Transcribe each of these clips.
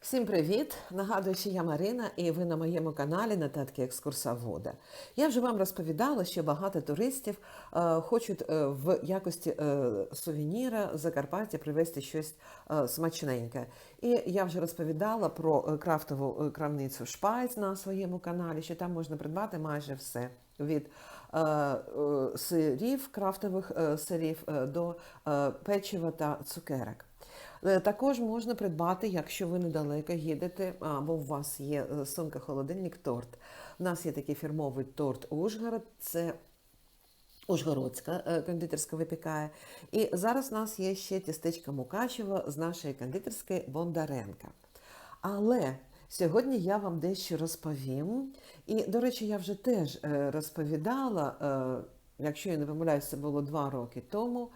Всім привіт! Нагадую, що я Марина, і ви на моєму каналі Нотатки екскурсовода. Я вже вам розповідала, що багато туристів е, хочуть е, в якості е, сувеніра Закарпаття привезти щось е, смачненьке. І я вже розповідала про е, крафтову е, крамницю Шпайц на своєму каналі, що там можна придбати майже все. Від е, сирів, крафтових сирів до печива та цукерок. Е, Також можна придбати, якщо ви недалеко їдете, або у вас є е, сумка холодильник, торт. У нас є такий фірмовий торт Ужгород, це Ужгородська е, кондитерська випікає. І зараз у нас є ще тістечка Мукачева з нашої кондитерської Бондаренка. Але сьогодні я вам дещо розповім. І, до речі, я вже теж розповідала, якщо я не помиляюся, це було два роки тому,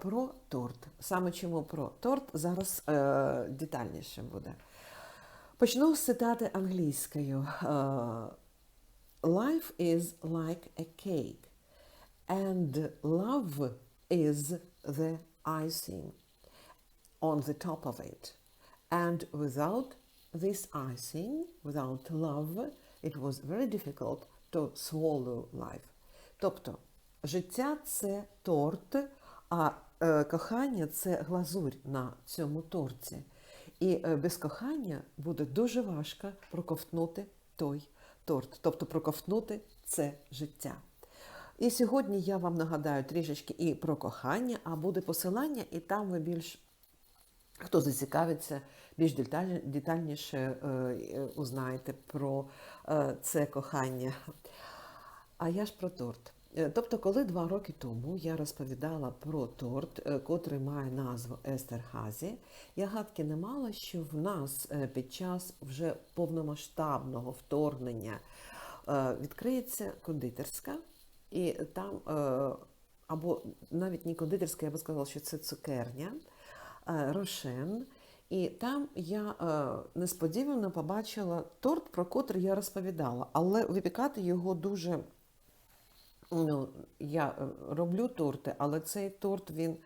про торт. Саме чому про торт зараз е, детальніше буде. Почну з цитати англійською. Е, Life is like a cake, and love is the icing on the top of it. And without this icing, without love, it was very difficult to swallow life. Тобто, життя це торт, а е, кохання це глазурь на цьому торті. І е, без кохання буде дуже важко проковтнути той торт, тобто проковтнути це життя. І сьогодні я вам нагадаю трішечки і про кохання, а буде посилання, і там ви більш Хто зацікавиться, більш деталь- детальніше е, узнаєте про це кохання. А я ж про торт. Е, Тобто, коли два роки тому я розповідала про торт, е, котрий має назву Естерхазі, я гадки не мала, що в нас е, під час вже повномасштабного вторгнення відкриється кондитерська, і там, або навіть не кондитерська, я би сказала, що це цукерня. Рошен. І там я несподівано побачила торт, про котрий я розповідала, але випікати його дуже. Ну, я е, роблю торти, але цей торт він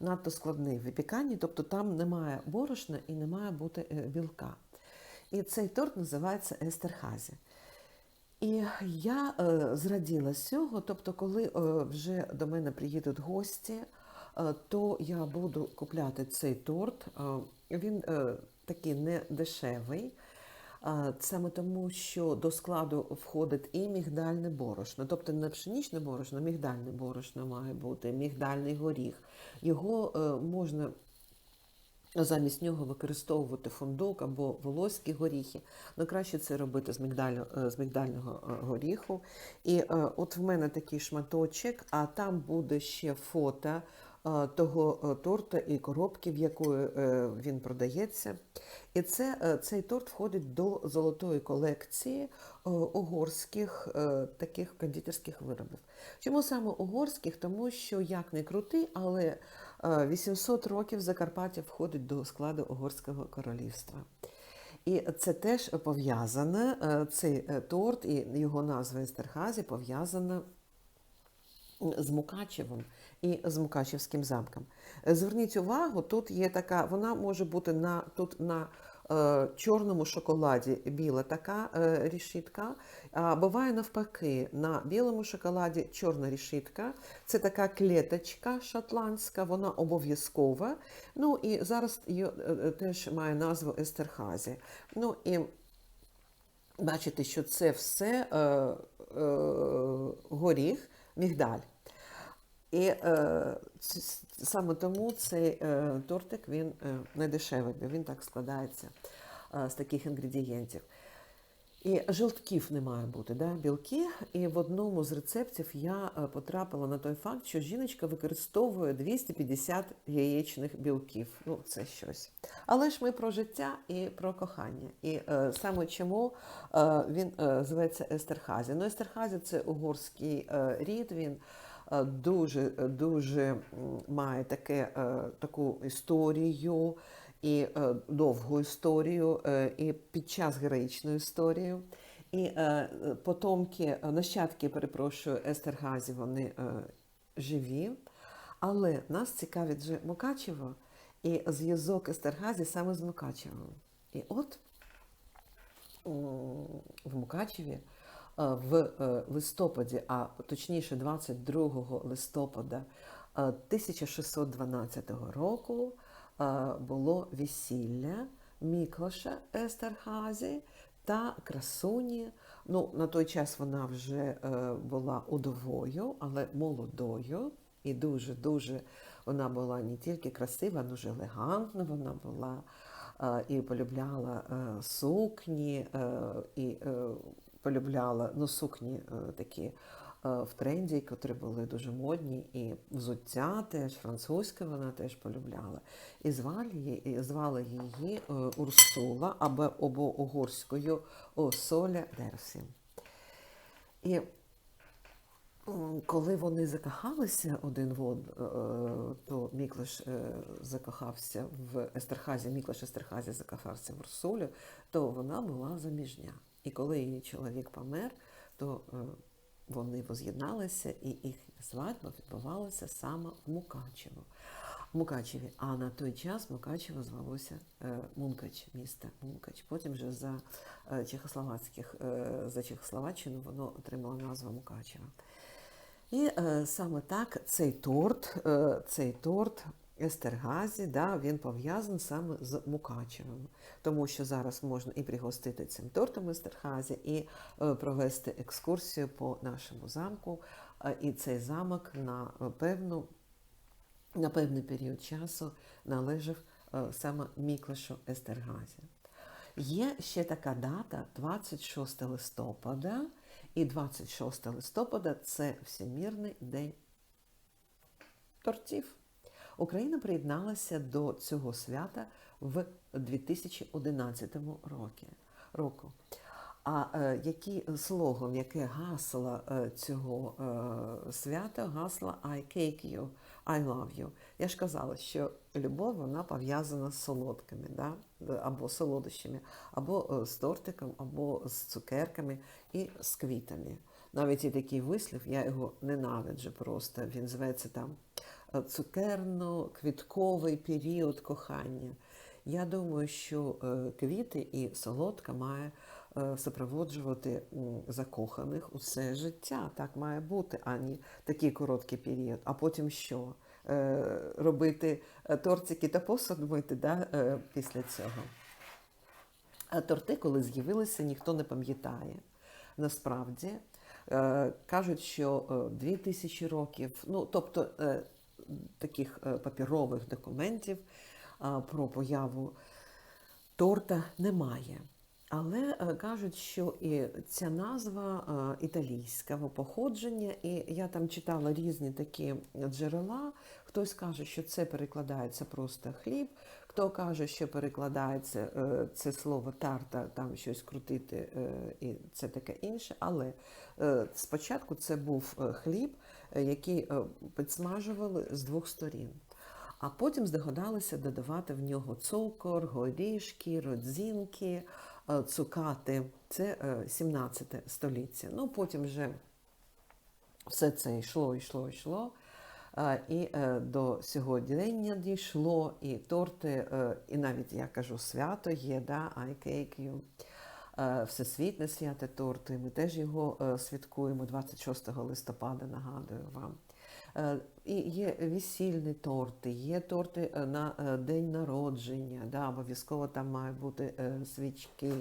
надто складний в випіканні, тобто там немає борошна і не має бути е, білка. І цей торт називається Естерхазі. І я е, зраділа з цього, тобто, коли е, вже до мене приїдуть гості, е, то я буду купляти цей торт. Е, він е, такий не дешевий, саме тому, що до складу входить і мігдальне борошно, тобто не пшенічне борошно, мігдальне борошно має бути, мігдальний горіх. Його е, можна Замість нього використовувати фундук або волоські горіхи. Ну, краще це робити з, мігдалю, е, з мігдального е, горіху. І от в мене такий шматочок, а там буде ще фото того е, торта і коробки, в якої е, він продається. І це, е, цей торт входить до золотої колекції е, угорських е, таких кондитерських виробів. Чому саме угорських? Тому що як не крути, але е, 800 років Закарпаття входить до складу Угорського королівства. І це теж пов'язане, е, цей е, торт і його назва Естерхазі пов'язана з Мукачевом і з Мукачевським замком. Зверніть увагу, тут є така, вона може бути на тут на е, чорному шоколаді біла така е, рішітка, а буває навпаки, на білому шоколаді чорна рішітка. Це така клеточка шотландська, вона обов'язкова. Ну і зараз її е, теж має назву Естерхазі. Ну і бачите, що це все е, е, горіх, мігдаль. І е, саме тому цей е, тортик він е, не дешевий, він так складається е, з таких інгредієнтів. І жовтків не має бути, да? білки. І в одному з рецептів я е, потрапила на той факт, що жіночка використовує 250 яєчних білків. Ну, це щось. Але ж ми про життя і про кохання. І е, саме чому е, він е, зветься Естерхазі. Ну, Естерхазі це угорський е, рід. Він дуже дуже має таке, е, таку історію і е, довгу історію, е, і під час героїчну історію. І е, потомки, е, нащадки, перепрошую, Естергазі, вони е, живі. Але нас цікавить вже Мукачево. і зв'язок Естергазі саме з Мукачевим. І от в Мукачеві е, в е, листопаді, а точніше 22 листопада е, 1612 року е, було весілля Міклоша Естерхазі та красуні. Ну, на той час вона вже е, була удовою, але молодою. І дуже-дуже вона була не тільки красива, дуже елегантна вона була е, і полюбляла е, сукні, е, і е, полюбляла ну, сукні е, такі е, в тренді, котрі були дуже модні, і взуття теж французьке вона теж полюбляла. І звали її, звали її е, Урсула або, або угорською о, Соля Дерсі. І коли вони закохалися один в од, то Міклаш закохався в Естерхазі, Міклаш Естерхазі закохався в Урсулю, то вона була заміжня. І коли її чоловік помер, то е, вони воз'єдналися, і їх свадьба відбувалася саме в Мукачево. Мукачеві. А на той час Мукачево звалося е, Мункач, місто Мункач. Потім вже за е, чехословацьких, за Чехословаччину воно отримало назву Мукачево. І саме так цей торт, цей торт Естергазі, да, він пов'язаний саме з Мукачевим, тому що зараз можна і пригостити цим тортом Естергазі, і е, провести екскурсію по нашому замку. Е, і цей замок на е, певну на певний період часу належав саме Міклашу Естергазі. Є ще така дата 26 листопада, і 26 листопада це Всемірний день тортів. Україна приєдналася до цього свята в 2011 році. року. А е, який слоган, яке гасло е, цього е, свята, гасло I cake you, I love you. Я ж казала, що любов вона пов'язана з солодкими, да? або солодощами, або з тортиком, або з цукерками і з квітами. Навіть є такий вислів, я його ненавиджу просто. Він зветься там цукерно-квітковий період кохання. Я думаю, що е, квіти і солодка має е, супроводжувати закоханих усе життя. Так має бути, а не такий короткий період. А потім що? Е, Робити е, тортики та посуд мити да, е, після цього. А торти, коли з'явилися, ніхто не пам'ятає. Насправді е, кажуть, що е, 2000 років, ну тобто е, таких е, папірових документів про появу торта немає. Але е, кажуть, що і ця назва е, італійського походження, і я там читала різні такі джерела. Хтось каже, що це перекладається просто хліб, хто каже, що перекладається це слово тарта, там щось крутити, і це таке інше. Але спочатку це був хліб, е, який е, підсмажували з двох сторін. А потім здогадалися додавати в нього цукор, горішки, родзинки, е, цукати. Це е, 17 століття. Ну, потім вже все це йшло, йшло, йшло. І до сьогодення дійшло, і торти, і навіть я кажу, свято є, да, I cake you. Е, Всесвітне свято торту, і ми теж його е, святкуємо 26 листопада, нагадую вам. Е, І є весільні торти, є торти е, на е, день народження, да, обов'язково там мають бути е, свічки.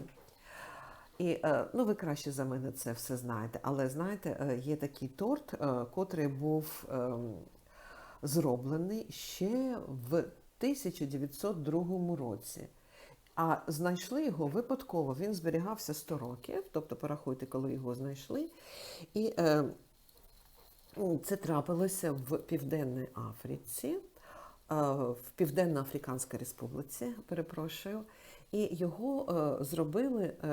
І е, ну, ви краще за мене це все знаєте. Але знаєте, е, є такий торт, е, котрий був ем, зроблений ще в 1902 році. А знайшли його випадково. Він зберігався 100 років, тобто порахуйте, коли його знайшли. І е, це трапилося в Південній Африці, е, в Південно-Африканській Республіці, перепрошую. І його е, зробили е,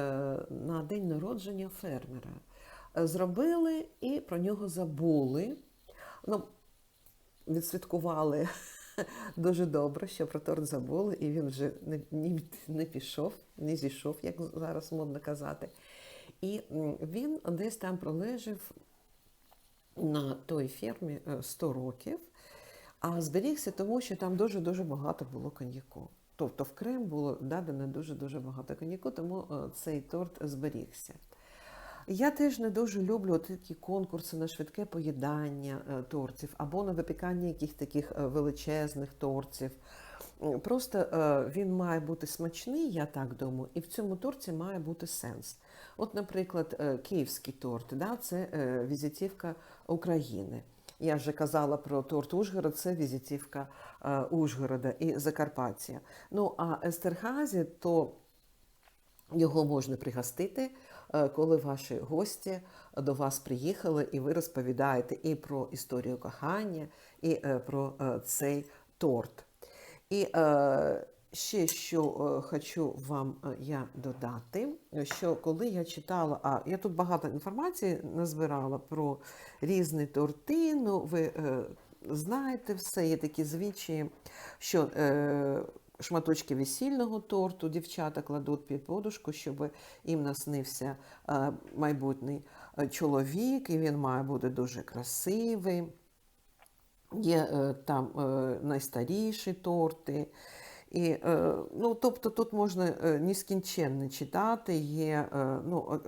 на день народження фермера. Е, Зробили і про нього забули. Ну, відсвяткували дуже добре, що про торт забули, і він вже не, не, не пішов, не зійшов, як зараз модно казати. І він десь там пролежав на той фермі е, 100 років. А зберігся тому, що там дуже-дуже багато було коньяку. Тобто в Крем було дадено дуже-дуже багато коньяку, тому е, цей торт зберігся. Я теж не дуже люблю такі конкурси на швидке поїдання е, тортів або на випікання яких таких е, величезних тортів. Просто е, він має бути смачний, я так думаю, і в цьому торті має бути сенс. От, наприклад, київський торт, да, це візитівка України. Я вже казала про торт Ужгород, це візитівка Ужгорода і Закарпаття. Ну а Естерхазі, то його можна пригостити, коли ваші гості до вас приїхали, і ви розповідаєте і про історію кохання, і е, про е, цей торт. І е, ще що е, хочу вам е, я додати, що коли я читала, а я тут багато інформації назбирала про різні торти, ну ви е, знаєте все, є такі звичаї, що е, шматочки весільного торту дівчата кладуть під подушку, щоб їм наснився е, майбутній е, чоловік, і він має бути дуже красивий. Є е, там найстаріші торти. І, ну, тобто тут можна нескінченно читати. Є ну,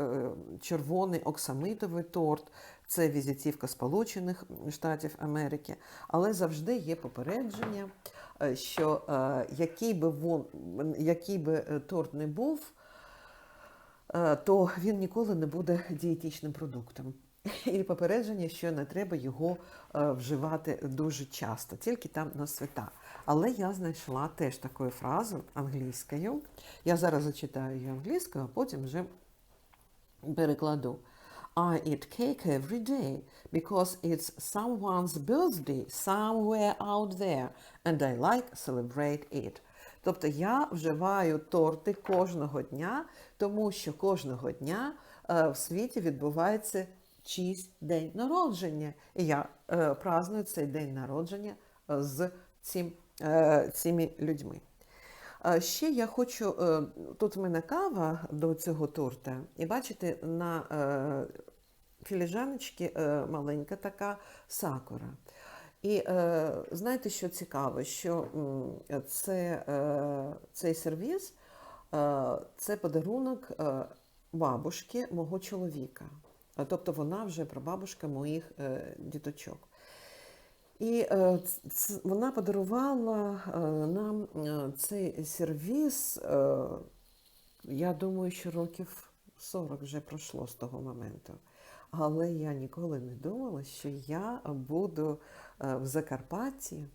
червоний оксамитовий торт, це візитівка Сполучених Штатів Америки, але завжди є попередження, е, що е, який би, вон, який би е, торт не був, то він ніколи не буде дієтичним продуктом. І попередження, що не треба його вживати дуже часто, тільки там на свята. Але я знайшла теж таку фразу англійською. Я зараз зачитаю її англійською, а потім вже перекладу. I eat cake every day because it's someone's birthday somewhere out there and I like celebrate it. Тобто я вживаю торти кожного дня, тому що кожного дня е, в світі відбувається чийсь день народження. І я е, праздную цей день народження е, з цим, цими людьми. Ще я хочу, тут в мене кава до цього торта, і бачите, на філіжаночці е, маленька така сакура. І е, знаєте, що цікаво, що це, е, цей сервіс е, це подарунок бабушки мого чоловіка. Тобто вона вже прабабушка моїх діточок. І вона подарувала нам цей сервіс, е, я думаю, що років 40 вже пройшло з того моменту. Але я ніколи не думала, що я буду е, в Закарпатті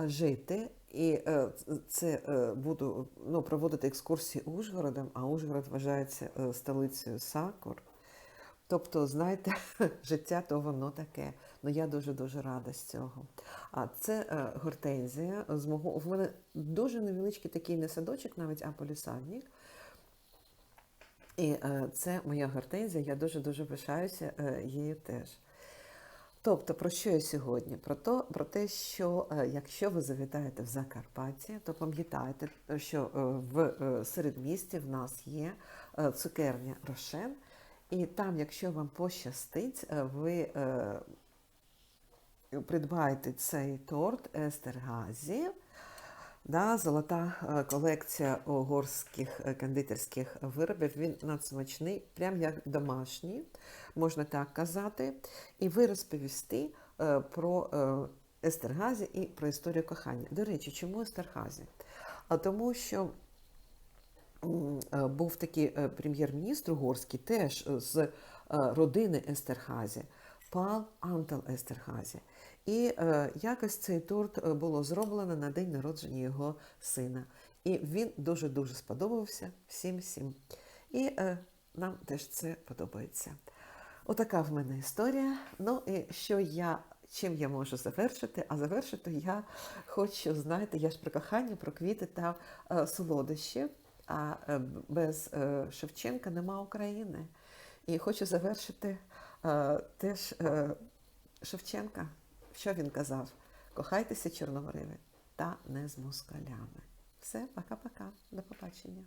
е, жити і е, це буду ну, проводити екскурсії Ужгородом, а Ужгород вважається столицею Сакур. Тобто, знаєте, життя то воно таке. Ну я дуже-дуже рада з цього. А це гортензія з мого. В мене дуже невеличкий такий не садочок, навіть а полісадник. І е, це моя гортензія, я дуже-дуже пишаюся е, її теж. Тобто, про що я сьогодні? Про, то, про те, що е, якщо ви завітаєте в Закарпаття, то пам'ятайте, що в середмісті в нас є цукерня Рошен, і там, якщо вам пощастить, ви придбаєте цей торт Естергазі. Да, золота е, колекція угорських е, кондитерських виробів. Він надсмачний, прям як домашній, можна так казати. І ви розповісти е, про Естергазі і про історію кохання. До речі, чому Естергазі? А тому що був такий прем'єр-міністр угорський, теж з родини Естерхазі, Пал Антел Естерхазі. І е, якось цей торт е, було зроблено на день народження його сина. І він дуже-дуже сподобався всім всім. І е, нам теж це подобається. Отака в мене історія. Ну і що я. Чим я можу завершити? А завершити я хочу, знаєте, я ж про кохання, про квіти та е, солодощі. А е, без е, Шевченка нема України. І хочу завершити теж е, Шевченка. Що він казав? Кохайтеся, чорномориви, та не з москалями. Все, пока-пока. До побачення.